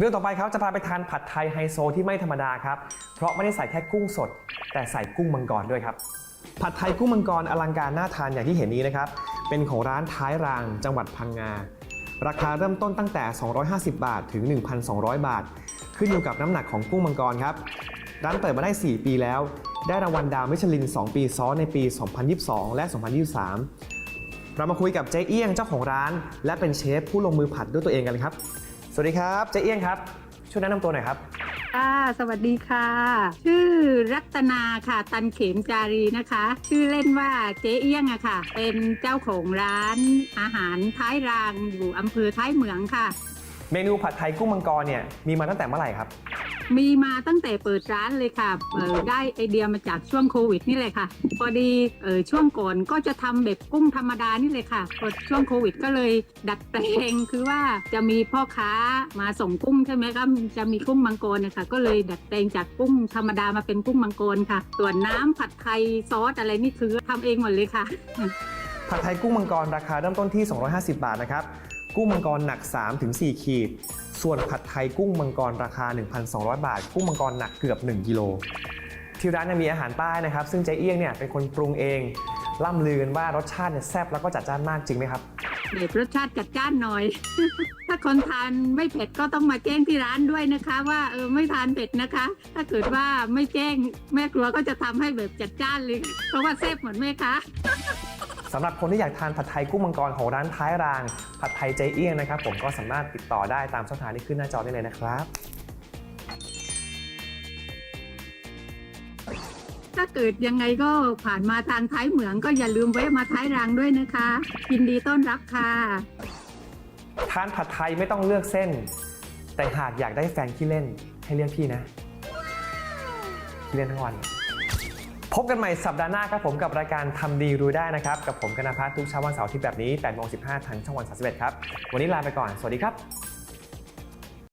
เรื่องต่อไปครับจะพาไปทานผัดไทยไฮโซที่ไม่ธรรมดาครับ เพราะไม่ได้ใส่แค่กุ้งสด แต่ใส่กุ้งมังกรด้วยครับ ผัดไทยกุ้งมังกรอลังการน่าทานอย่างที่เห็นนี้นะครับ เป็นของร้านท้ายรางจังหวัดพังงา ราคาเริ่มต้นตั้งแต่ 250 บาท ถึง 1,200 บาท ขึ้นอยู่กับน้ำหนักของกุ้งมังกรครับ ร้านเปิดมาได้ 4 ปีแล้ว ได้รางวัลดาวมิชลิน 2 ปีซ้อนในปี 2022 และ 2023 เรามาคุยกับเจ๊เอี้ยงเจ้าของร้าน และเป็นเชฟผู้ลงมือผัดด้วยตัวเองกันเลยครับ สวัสดีครับเจ๊เอี้ยงครับ ช่วยแนะนำตัวหน่อยครับ ค่ะสวัสดีค่ะ ชื่อรัตนาค่ะ ตันเขมจารีนะคะ ชื่อเล่นว่าเจ๊เอี้ยงอะค่ะ เป็นเจ้าของร้านอาหารท้ายรางอยู่อำเภอท้ายเหมืองค่ะ เมนูผัดไทยกุ้งมังกรเนี่ยมีมาตั้งแต่เมื่อไหร่ครับ มีมาตั้งแต่เปิดร้านเลยค่ะเออได้ไอเดียมาจากช่วงโควิดนี่เลยค่ะ พอดีเออช่วงก่อนก็จะทำแบบกุ้งธรรมดานี่เลยค่ะพอช่วงโควิดก็เลยดัดแปลงคือว่าจะมีพ่อค้ามาส่งกุ้งใช่ไหมครับจะมีกุ้งมังกรนะคะก็เลยดัดแปลงจากกุ้งธรรมดามาเป็นกุ้งมังกรค่ะ ส่วนน้ำผัดไทยซอสอะไรนี่คือทำเองหมดเลยค่ะ ผัดไทยกุ้งมังกรราคาเริ่มต้นที่ 250 บาทนะครับ กุ้งมังกรหนัก 3-4 ขีด ส่วนผัดไทยกุ้งมังกรราคา 1,200 บาท กุ้งมังกรหนักเกือบ 1กิโลที่ร้านยังมีอาหารใต้นะครับ ซึ่งเจ๊เอี้ยงเนี่ยเป็นคนปรุงเองล่ำลือกันว่ารสชาติเนี่ยแซ่บแล้วก็จัดจ้านมากจริงไหมครับแบบรสชาติจัดจ้านหน่อย ถ้าคนทานไม่เผ็ดก็ต้องมาแจ้งที่ร้านด้วยนะคะ ว่าเออไม่ทานเผ็ดนะคะ ถ้าเกิดว่าไม่แจ้งแม่ครัวก็จะทำให้แบบจัดจ้านเลย เพราะว่าแซ่บเหมือนแม่คะ สำหรับคนที่อยากทานผัดไทยกุ้งมังกรของร้านท้ายราง ผัดไทยเจ๊เอี้ยงนะครับ ผมก็สามารถติดต่อได้ตามช่องทางที่ขึ้นหน้าจอได้เลยนะครับถ้าเกิดยังไงก็ผ่านมาทางท้ายเหมืองก็อย่าลืมแวะมาท้ายรางด้วยนะคะยินดีต้อนรับค่ะ ทานผัดไทยไม่ต้องเลือกเส้น แต่หากอยากได้แฟนขี้เล่นให้เรียกพี่นะขี้เล่นทั้งวัน พบกันใหม่สัปดาห์หน้าครับผมกับรายการทำดีรู้ได้นะครับ กับผมกนพัททุกเช้าวันเสาร์ที่แบบนี้8โมง15ทางช่องวัน31ครับ วันนี้ลาไปก่อน สวัสดีครับ